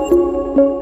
Música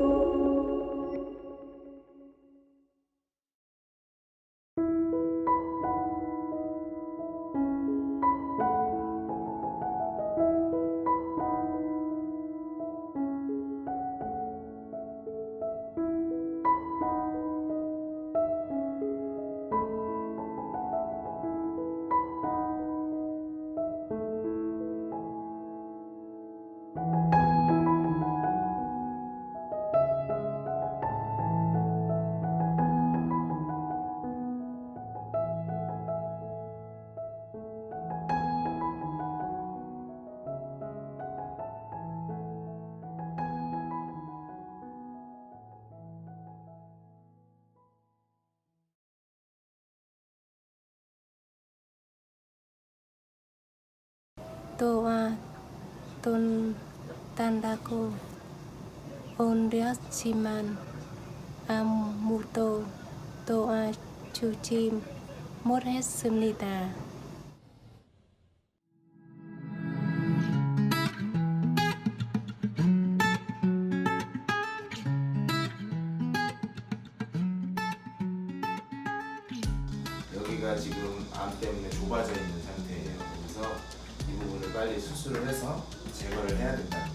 Onrias Chiman Amuto Toa Chuchim Mores Sumnita 여기가 지금 암 때문에 좁아져 있는 빨리 수술을 해서 제거를 해야 된다.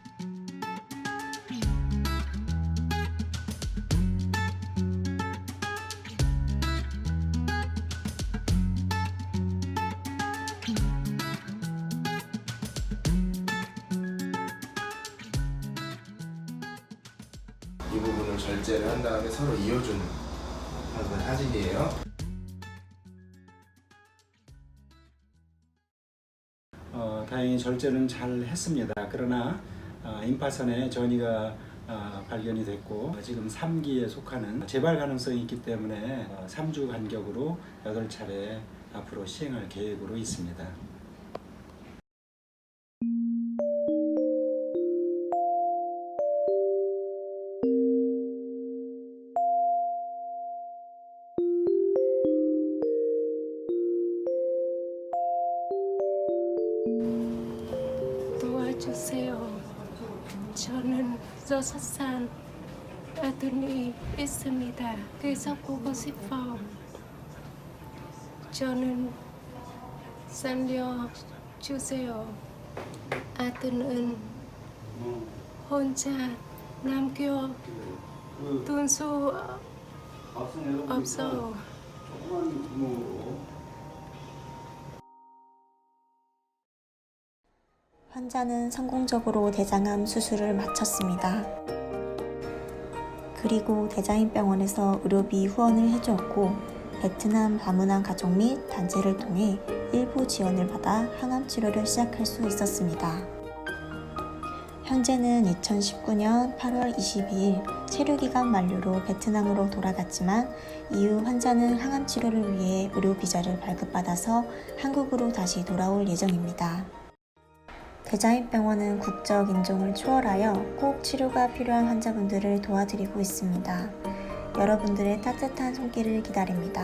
이 부분을 절제를 한 다음에 서로 이어주는 그런 사진이에요. 어, 다행히 절제는 잘 했습니다. 그러나 어, 임파선에 전이가 어, 발견이 됐고 어, 지금 3기에 속하는 재발 가능성이 있기 때문에 어, 3주 간격으로 8차례 앞으로 시행할 계획으로 있습니다. 도와주세요. 저는 저사산 아들이 있습니다. 계속 보고 싶어. 저는 살려주세요. 아들은 혼자 남겨 둘수 없어. 환자는 성공적으로 대장암 수술을 마쳤습니다. 그리고 대자인병원에서 의료비 후원을 해주었고 베트남 방문한 가족 및 단체를 통해 일부 지원을 받아 항암 치료를 시작할 수 있었습니다. 현재는 2019년 8월 22일 체류기간 만료로 베트남으로 돌아갔지만 이후 환자는 항암 치료를 위해 의료 비자를 발급받아서 한국으로 다시 돌아올 예정입니다. 대자인병원은 국적 인종을 초월하여 꼭 치료가 필요한 환자분들을 도와드리고 있습니다. 여러분들의 따뜻한 손길을 기다립니다.